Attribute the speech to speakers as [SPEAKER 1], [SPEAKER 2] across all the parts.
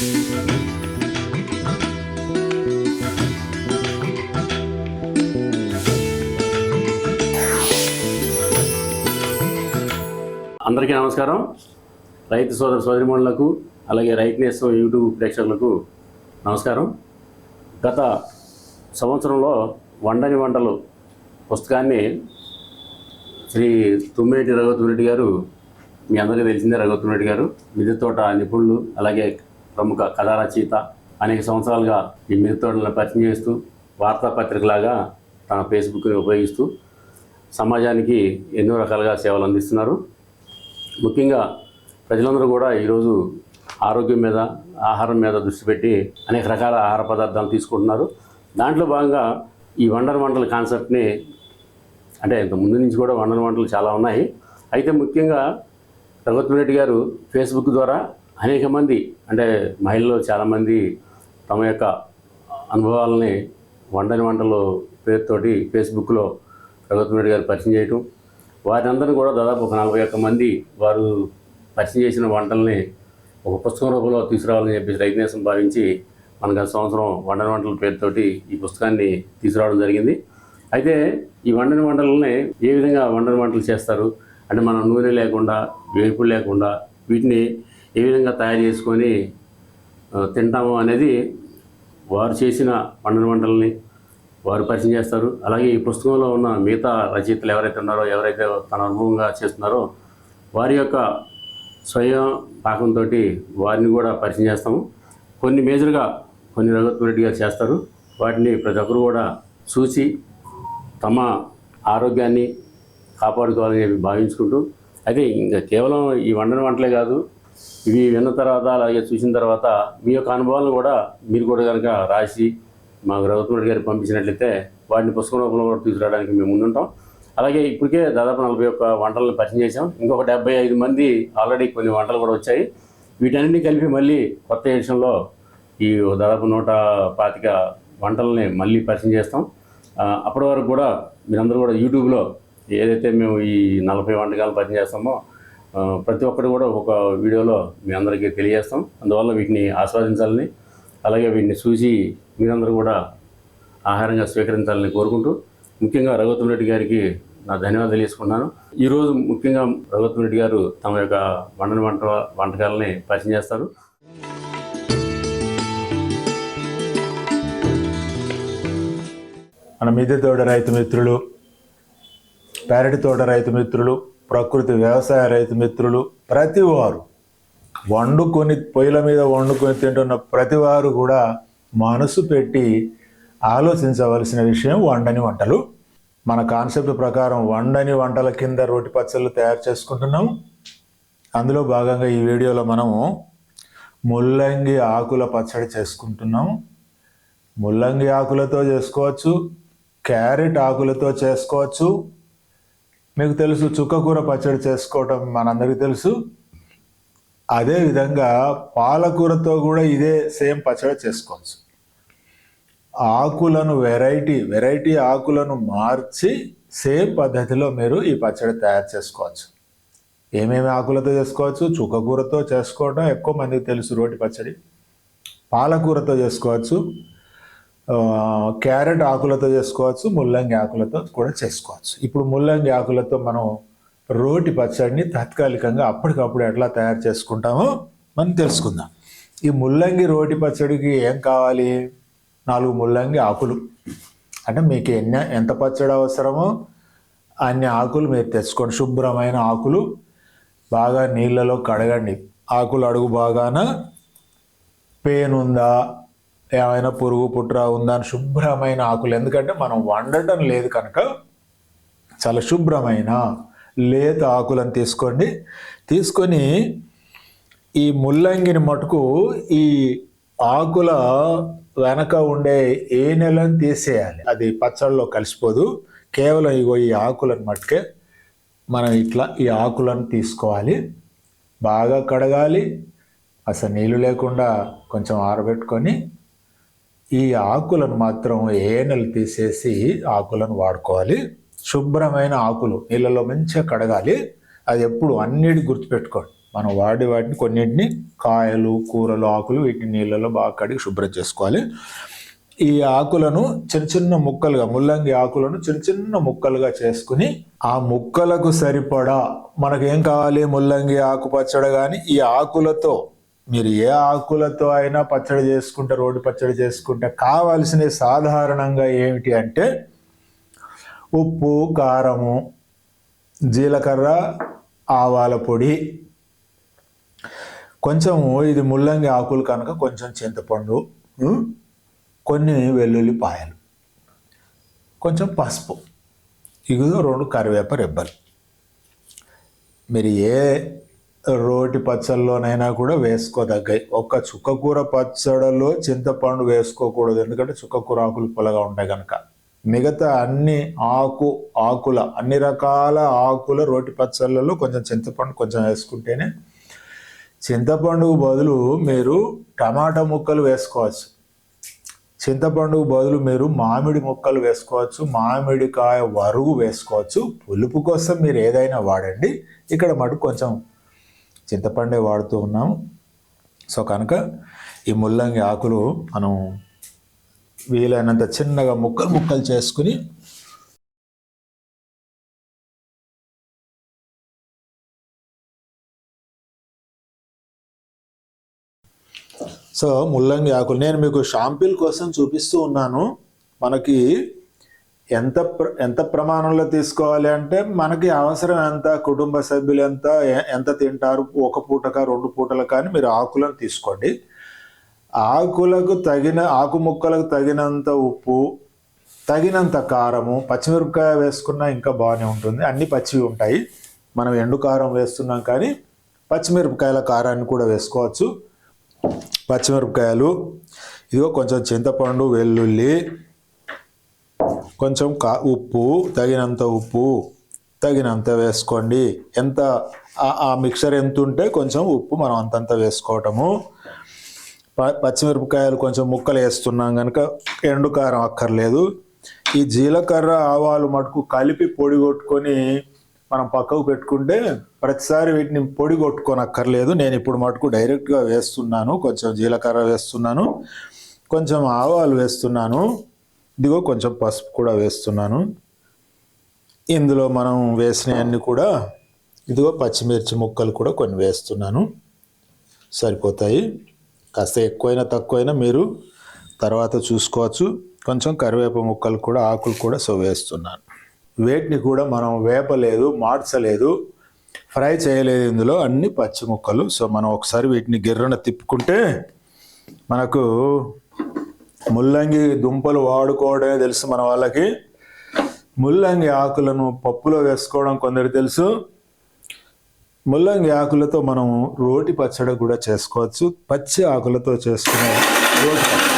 [SPEAKER 1] అందరికీ నమస్కారం. రైతు సోదర సోదరిమణులకు అలాగే రైతు నేస్తం యూట్యూబ్ ప్రేక్షకులకు నమస్కారం. గత సంవత్సరంలో వండని వంటలు పుస్తకాన్ని శ్రీ తుమ్మేటి రఘువతి గారు మీ అందరికీ తెలిసిందే రఘువతి గారు మిద్దె తోట నిపుణులు అలాగే ప్రముఖ కథా రచయిత అనేక సంవత్సరాలుగా ఈ మిరుతోడలను తోటలను పరిచయం చేస్తూ వార్తాపత్రికలాగా తన ఫేస్బుక్ని ఉపయోగిస్తూ సమాజానికి ఎన్నో రకాలుగా సేవలు అందిస్తున్నారు. ముఖ్యంగా ప్రజలందరూ కూడా ఈరోజు ఆరోగ్యం మీద ఆహారం మీద దృష్టి పెట్టి అనేక రకాల ఆహార పదార్థాలు తీసుకుంటున్నారు. దాంట్లో భాగంగా ఈ వండర్ వంటల కాన్సెప్ట్ని అంటే ఇంత ముందు నుంచి కూడా వండర్ వంటలు చాలా ఉన్నాయి. అయితే ముఖ్యంగా రఘుత్మ రెడ్డి గారు ఫేస్బుక్ ద్వారా అనేక మంది అంటే మహిళలు చాలామంది తమ యొక్క అనుభవాలని వండని వంటలు పేరుతోటి ఫేస్బుక్లో రఘుత్మ రెడ్డి గారు పరిచయం చేయటం. వారిని కూడా దాదాపు ఒక నలభై ఒక్క మంది వారు పరిచయం చేసిన వంటల్ని ఒక పుస్తకం రూపంలో తీసుకురావాలని చెప్పేసి రైతనేసం భావించి మన గత సంవత్సరం వండని వంటల పేరుతోటి ఈ పుస్తకాన్ని తీసుకురావడం జరిగింది. అయితే ఈ వండని వంటలని ఏ విధంగా వండని వంటలు చేస్తారు? అంటే మనం నూనె లేకుండా వేపుడు లేకుండా వీటిని ఏ విధంగా తయారు చేసుకొని తింటాము అనేది వారు చేసిన పండుగ వంటల్ని వారు పరిచయం చేస్తారు. అలాగే ఈ పుస్తకంలో ఉన్న మిగతా రచయితలు ఎవరైతే ఉన్నారో ఎవరైతే తన అనుభవంగా చేస్తున్నారో వారి యొక్క స్వయం పాకంతో వారిని కూడా పరిచయం చేస్తాము. కొన్ని మేజర్గా కొన్ని రఘుత్వ చేస్తారు. వాటిని ప్రతి ఒక్కరు కూడా చూసి తమ ఆరోగ్యాన్ని కాపాడుకోవాలని చెప్పి భావించుకుంటూ అయితే ఇంకా కేవలం ఈ వండని వంటలే కాదు ఇవి విన్న తర్వాత అలాగే చూసిన తర్వాత మీ యొక్క అనుభవాలను కూడా మీరు కూడా కనుక రాసి మాకు రఘుత్మరెడ్డి గారికి పంపించినట్లయితే వాటిని పుస్తకం రూపంలో కూడా తీసుకురావడానికి మేము ముందుంటాం. అలాగే ఇప్పటికే దాదాపు నలభై ఒక్క వంటలను పరిచయం చేసాం ఇంకొక డెబ్బై ఐదు మంది ఆల్రెడీ కొన్ని వంటలు కూడా వచ్చాయి. వీటన్నిటిని కలిపి మళ్ళీ కొత్త ఎడిషన్లో ఈ దాదాపు నూట పాతిక వంటలని మళ్ళీ పరిచయం చేస్తాం. అప్పటి వరకు కూడా మీరందరూ కూడా యూట్యూబ్లో ఏదైతే మేము ఈ నలభై వంటకాలు పరిచయం చేస్తామో ప్రతి ఒక్కటి కూడా ఒక వీడియోలో మీ అందరికీ తెలియజేస్తాం. అందువల్ల వీటిని ఆస్వాదించాలని అలాగే వీటిని చూసి మీరందరూ కూడా ఆహారంగా స్వీకరించాలని కోరుకుంటూ ముఖ్యంగా రఘుత్వం రెడ్డి గారికి నా ధన్యవాదాలు తెలియజేసుకున్నాను ఈరోజు ముఖ్యంగా రఘుత్వం రెడ్డి గారు తమ యొక్క వండని వంట వంటకాలని పరిచయం చేస్తారు.
[SPEAKER 2] మన మిద్దె తోట రైతు మిత్రులు ప్యారెట్ తోట రైతు మిత్రులు ప్రకృతి వ్యవసాయ రైతు మిత్రులు ప్రతి వారు వండుకొని పొయ్యిల మీద వండుకొని తింటున్న ప్రతి వారు కూడా మనసు పెట్టి ఆలోచించవలసిన విషయం వండని వంటలు. మన కాన్సెప్ట్ ప్రకారం వండని వంటల కింద రోటి పచ్చళ్ళు తయారు చేసుకుంటున్నాం. అందులో భాగంగా ఈ వీడియోలో మనము ముల్లంగి ఆకుల పచ్చడి చేసుకుంటున్నాం. ముల్లంగి ఆకులతో చేసుకోవచ్చు క్యారెట్ ఆకులతో చేసుకోవచ్చు మీకు తెలుసు చుక్కకూర పచ్చడి చేసుకోవటం మనందరికీ తెలుసు. అదే విధంగా పాలకూరతో కూడా ఇదే సేమ్ పచ్చడి చేసుకోవచ్చు. ఆకులను వెరైటీ వెరైటీ ఆకులను మార్చి సేమ్ పద్ధతిలో మీరు ఈ పచ్చడి తయారు చేసుకోవచ్చు. ఏమేమి ఆకులతో చేసుకోవచ్చు? చుక్కకూరతో చేసుకోవడం ఎక్కువ మందికి తెలుసు రోటి పచ్చడి. పాలకూరతో చేసుకోవచ్చు. క్యారెట్ ఆకులతో చేసుకోవచ్చు ముల్లంగి ఆకులతో కూడా చేసుకోవచ్చు. ఇప్పుడు ముల్లంగి ఆకులతో మనం రోటి పచ్చడిని తాత్కాలికంగా అప్పటికప్పుడు ఎట్లా తయారు చేసుకుంటామో మనం తెలుసుకుందాం. ఈ ముల్లంగి రోటి పచ్చడికి ఏం కావాలి? నాలుగు ముల్లంగి ఆకులు. అంటే మీకు ఎన్ని ఎంత పచ్చడి అవసరమో అన్ని ఆకులు మీరు తెచ్చుకోండి. శుభ్రమైన ఆకులు. బాగా నీళ్ళలో కడగండి. ఆకులు అడుగు బాగాన పెయిన్ ఉందా ఏమైనా పురుగు పుట్ర ఉందా అని శుభ్రమైన ఆకులు. ఎందుకంటే మనం వండటం లేదు కనుక చాలా శుభ్రమైన లేత ఆకులను తీసుకోండి. తీసుకొని ఈ ముల్లంగిని మటుకు ఈ ఆకుల వెనక ఉండే ఏ నెలను తీసేయాలి. అది పచ్చళ్ళలో కలిసిపోదు. కేవలం ఇగో ఈ ఆకులను మట్టుకే మనం ఇట్లా ఈ ఆకులను తీసుకోవాలి. బాగా కడగాలి. అసలు నీళ్ళు లేకుండా కొంచెం ఆరబెట్టుకొని ఈ ఆకులను మాత్రం ఏనెలు తీసేసి ఆకులను వాడుకోవాలి. శుభ్రమైన ఆకులు నీళ్ళలో మంచిగా కడగాలి. అది ఎప్పుడు అన్నిటి గుర్తుపెట్టుకోండి. మనం వాడి వాటిని కొన్నింటిని కాయలు కూరలు ఆకులు వీటిని నీళ్ళలో బాగా కడిగి శుభ్రం చేసుకోవాలి. ఈ ఆకులను చిన్న చిన్న ముక్కలుగా ముల్లంగి ఆకులను చిన్న చిన్న ముక్కలుగా చేసుకుని ఆ ముక్కలకు సరిపడా మనకేం కావాలి? ముల్లంగి ఆకు పచ్చడి కానీ ఈ ఆకులతో మీరు ఏ ఆకులతో అయినా పచ్చడి చేసుకుంటే రోడ్డు పచ్చడి చేసుకుంటే కావాల్సినవి సాధారణంగా ఏమిటి అంటే ఉప్పు కారము జీలకర్ర ఆవాల పొడి. కొంచెము ఇది ముల్లంగి ఆకులు కనుక కొంచెం చింతపండు కొన్ని కొన్ని వెల్లుల్లిపాయలు కొంచెం పసుపు ఇదిగో రెండు కరివేప రెబ్బలు. మీరు ఏ రోటి పచ్చళ్ళలోనైనా కూడా వేసుకోదగ్గాయి. ఒక్క చుక్కకూర పచ్చడిలో చింతపండు వేసుకోకూడదు. ఎందుకంటే చుక్కకూర ఆకులు పొలగా ఉంటాయి కనుక మిగతా అన్ని ఆకు ఆకుల అన్ని రకాల ఆకుల రోటి పచ్చళ్ళలో కొంచెం చింతపండు కొంచెం వేసుకుంటేనే చింతపండుకు బదులు మీరు టమాటా ముక్కలు వేసుకోవచ్చు. చింతపండుకు బదులు మీరు మామిడి ముక్కలు వేసుకోవచ్చు. మామిడికాయ వరుగు వేసుకోవచ్చు. పులుపు కోసం మీరు ఏదైనా వాడండి. ఇక్కడ మటుకు కొంచెం చింతపండే వాడుతూ ఉన్నాము సో కనుక ఈ ముల్లంగి ఆకులు మనం వీలైనంత చిన్నగా ముక్కలు ముక్కలు చేసుకుని సో ముల్లంగి ఆకులు నేను మీకు షాంపిల్ కోసం చూపిస్తూ ఉన్నాను. మనకి ఎంత ప్ర- ఎంత ప్రమాణంలో తీసుకోవాలి అంటే మనకి అవసరం ఎంత కుటుంబ సభ్యులు ఎంత ఎంత తింటారు ఒక పూటక రెండు పూటలు కానీ మీరు ఆకులను తీసుకోండి. ఆకులకు తగిన ఆకు ముక్కలకు తగినంత ఉప్పు తగినంత కారము పచ్చిమిరపకాయ వేసుకున్నా ఇంకా బాగానే ఉంటుంది. అన్ని పచ్చివి ఉంటాయి. మనం ఎండు కారం వేస్తున్నాం కానీ పచ్చిమిరపకాయల కారాన్ని కూడా వేసుకోవచ్చు. పచ్చిమిరపకాయలు ఇదిగో కొంచెం చింతపండు వెల్లుల్లి కొంచెం కా ఉప్పు తగినంత ఉప్పు తగినంత వేసుకోండి. ఎంత ఆ- మిక్చర్ మిక్సర్ ఎంత ఉంటే కొంచెం ఉప్పు మనం అంతంత వేసుకోవటము. ప- పచ్చిమిరపకాయలు కొంచెం ముక్కలు వేస్తున్నాం కనుక ఎండు కారం అక్కర్లేదు. ఈ జీలకర్ర ఆవాలు మటుకు కలిపి పొడి కొట్టుకొని మనం పక్కకు పెట్టుకుంటే ప్రతిసారి వీటిని పొడి కొట్టుకొని అక్కర్లేదు నేను ఇప్పుడు మటుకు డైరెక్ట్గా వేస్తున్నాను. కొంచెం జీలకర్ర వేస్తున్నాను. కొంచెం ఆవాలు వేస్తున్నాను. ఇదిగో కొంచెం పసుపు కూడా వేస్తున్నాను. ఇందులో మనం వేసినవన్నీ కూడా ఇదిగో పచ్చిమిర్చి ముక్కలు కూడా కొన్ని వేస్తున్నాను. సరిపోతాయి. కాస్త ఎక్కువైనా తక్కువైనా మీరు తర్వాత చూసుకోవచ్చు. కొంచెం కరివేప ముక్కలు కూడా ఆకులు కూడా సో వేస్తున్నాను. వేటిని కూడా మనం వేపలేదు మార్చలేదు ఫ్రై చేయలేదు ఇందులో అన్ని పచ్చి ముక్కలు. సో మనం ఒకసారి వీటిని గిర్రన తిప్పుకుంటే మనకు ముల్లంగి దుంపలు వాడుకోవడమే తెలుసు మన వాళ్ళకి. ముల్లంగి ఆకులను పప్పులో వేసుకోవడం కొందరు తెలుసు. ముల్లంగి ఆకులతో మనం రోటి పచ్చడి కూడా చేసుకోవచ్చు. పచ్చి ఆకులతో చేసుకునే రోటి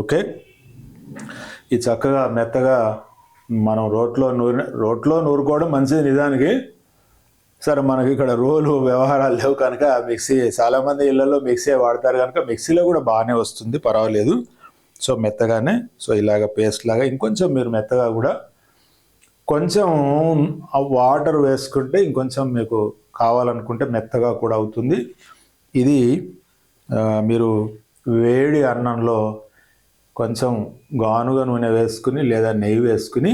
[SPEAKER 2] ఓకే. ఈ చక్కగా మెత్తగా మనం రోట్లో నూరి రోట్లో నూరుకోవడం మంచిది నిజానికి. సరే మనకి ఇక్కడ రోలు వ్యవహారాలు లేవు కనుక మిక్సీ చాలామంది ఇళ్ళలో మిక్సీ వాడతారు కనుక మిక్సీలో కూడా బాగానే వస్తుంది పర్వాలేదు. సో మెత్తగానే సో ఇలాగ పేస్ట్ లాగా ఇంకొంచెం మీరు మెత్తగా కూడా కొంచెం వాటర్ వేసుకుంటే ఇంకొంచెం మీకు కావాలనుకుంటే మెత్తగా కూడా అవుతుంది. ఇది మీరు వేడి అన్నంలో కొంచెం గానుగ నూనె వేసుకుని లేదా నెయ్యి వేసుకుని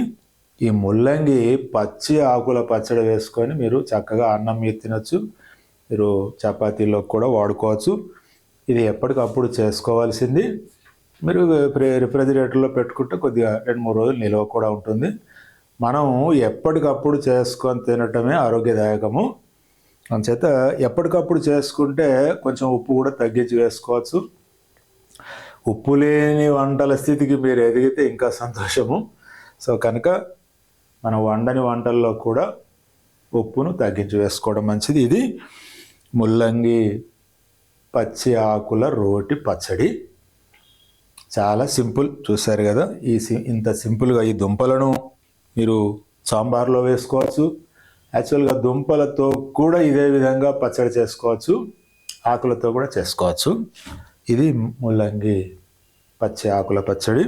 [SPEAKER 2] ఈ ముల్లంగి పచ్చి ఆకుల పచ్చడి వేసుకొని మీరు చక్కగా అన్నం మీద తినచ్చు. మీరు చపాతీలో కూడా వాడుకోవచ్చు. ఇది ఎప్పటికప్పుడు చేసుకోవాల్సింది. మీరు రిఫ్రిజిరేటర్లో పెట్టుకుంటే కొద్దిగా రెండు మూడు రోజులు నిల్వ కూడా ఉంటుంది. మనం ఎప్పటికప్పుడు చేసుకొని తినటమే ఆరోగ్యదాయకము. అందుచేత ఎప్పటికప్పుడు చేసుకుంటే కొంచెం ఉప్పు కూడా తగ్గించి వేసుకోవచ్చు. ఉప్పు లేని వంటల స్థితికి మీరు ఎదిగితే ఇంకా సంతోషము. సో కనుక మనం వండని వంటల్లో కూడా ఉప్పును తగ్గించి వేసుకోవడం మంచిది. ఇది ముల్లంగి పచ్చి ఆకుల రోటి పచ్చడి. చాలా సింపుల్. చూశారు కదా ఈ సి ఇంత సింపుల్గా ఈ దుంపలను మీరు సాంబార్లో వేసుకోవచ్చు. యాక్చువల్గా దుంపలతో కూడా ఇదే విధంగా పచ్చడి చేసుకోవచ్చు. ఆకులతో కూడా చేసుకోవచ్చు. ఇది ముల్లంగి పచ్చి ఆకుల పచ్చడి.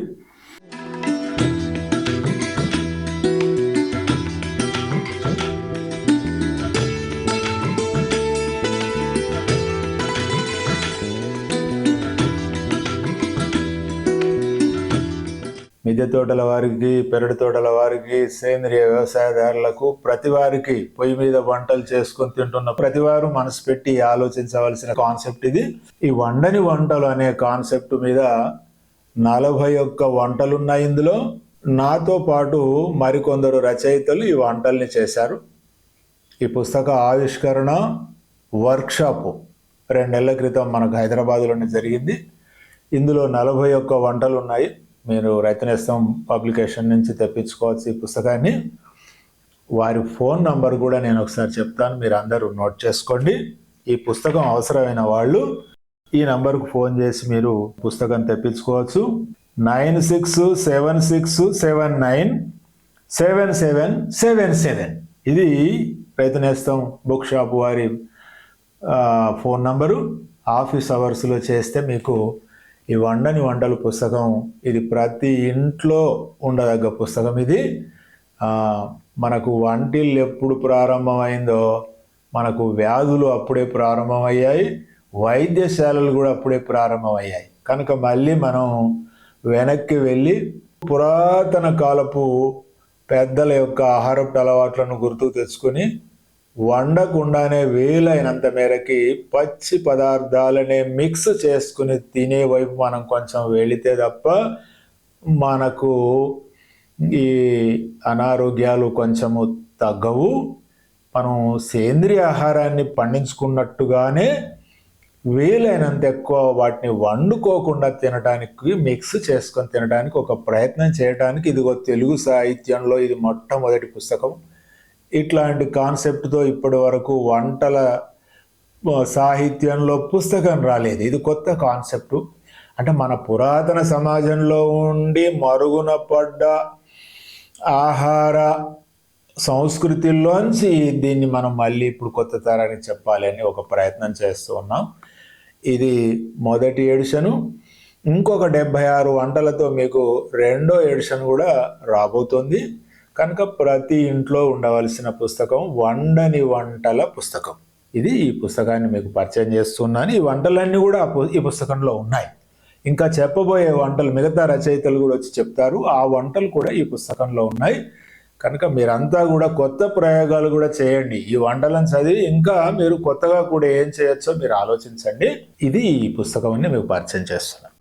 [SPEAKER 2] మిద్దె తోటల వారికి పెరడు తోటల వారికి సేంద్రియ వ్యవసాయదారులకు ప్రతి వారికి పొయ్యి మీద వంటలు చేసుకొని తింటున్న ప్రతి వారు మనసు పెట్టి ఆలోచించవలసిన కాన్సెప్ట్ ఇది. ఈ వండని వంటలు అనే కాన్సెప్ట్ మీద నలభై ఒక్క వంటలు ఉన్నాయి ఇందులో. నాతో పాటు మరికొందరు రచయితలు ఈ వంటల్ని చేశారు. ఈ పుస్తక ఆవిష్కరణ వర్క్షాప్. రెండు నెలల క్రితం మనకు హైదరాబాద్లోనే జరిగింది. ఇందులో నలభై ఒక్క వంటలు ఉన్నాయి మీరు రైతనేస్తం పబ్లికేషన్ నుంచి తెప్పించుకోవచ్చు ఈ పుస్తకాన్ని వారి ఫోన్ నంబర్ కూడా నేను ఒకసారి చెప్తాను మీరు అందరూ నోట్ చేసుకోండి. ఈ పుస్తకం అవసరమైన వాళ్ళు ఈ నంబర్కు ఫోన్ చేసి మీరు పుస్తకం తెప్పించుకోవచ్చు. Nine six seven six seven nine seven seven seven seven. ఇది రైతు నేస్తం బుక్ షాప్ వారి ఫోన్ నంబరు. ఆఫీస్ అవర్స్లో చేస్తే మీకు ఈ వండని వంటలు పుస్తకం ఇది ప్రతి ఇంట్లో ఉండదగ్గ పుస్తకం ఇది. మనకు వంటిల్లు ఎప్పుడు ప్రారంభమైందో మనకు వ్యాధులు అప్పుడే ప్రారంభమయ్యాయి వైద్యశాలలు కూడా అప్పుడే ప్రారంభమయ్యాయి. కనుక మళ్ళీ మనం వెనక్కి వెళ్ళి పురాతన కాలపు పెద్దల యొక్క ఆహారపు అలవాట్లను గుర్తుకు తెచ్చుకొని వండకుండానే వీలైనంత మేరకి పచ్చి పదార్థాలనే మిక్స్ చేసుకుని తినే వైపు మనం కొంచెం వెళితే తప్ప మనకు ఈ అనారోగ్యాలు కొంచెము తగ్గవు. మనం సేంద్రియ ఆహారాన్ని పండించుకున్నట్టుగానే వీలైనంత ఎక్కువ వాటిని వండుకోకుండా తినడానికి మిక్స్ చేసుకొని తినడానికి ఒక ప్రయత్నం చేయడానికి ఇదిగో తెలుగు సాహిత్యంలో ఇది మొట్టమొదటి పుస్తకం. ఇట్లాంటి కాన్సెప్ట్తో ఇప్పటి వరకు వంటల సాహిత్యంలో పుస్తకం రాలేదు. ఇది కొత్త కాన్సెప్ట్. అంటే మన పురాతన సమాజంలో ఉండి మరుగున పడ్డ ఆహార సంస్కృతిలోంచి దీన్ని మనం మళ్ళీ ఇప్పుడు కొత్త తరానికి చెప్పాలి అని ఒక ప్రయత్నం చేస్తూ ఉన్నాం. ఇది మొదటి ఎడిషను. ఇంకొక డెబ్భై ఆరు వంటలతో మీకు రెండో ఎడిషన్ కూడా రాబోతుంది. కనుక ప్రతి ఇంట్లో ఉండవలసిన పుస్తకం వండని వంటల పుస్తకం. ఇది ఈ పుస్తకాన్ని మీకు పరిచయం చేస్తున్నాను. ఈ వంటలన్నీ కూడా ఈ పుస్తకంలో ఉన్నాయి. ఇంకా చెప్పబోయే వంటలు మిగతా రచయితలు కూడా వచ్చి చెప్తారు. ఆ వంటలు కూడా ఈ పుస్తకంలో ఉన్నాయి. కనుక మీరంతా కూడా కొత్త ప్రయోగాలు కూడా చేయండి. ఈ వంటలను చదివి ఇంకా మీరు కొత్తగా కూడా ఏం చేయొచ్చో మీరు ఆలోచించండి. ఇది ఈ పుస్తకం మీకు పరిచయం చేస్తున్నాను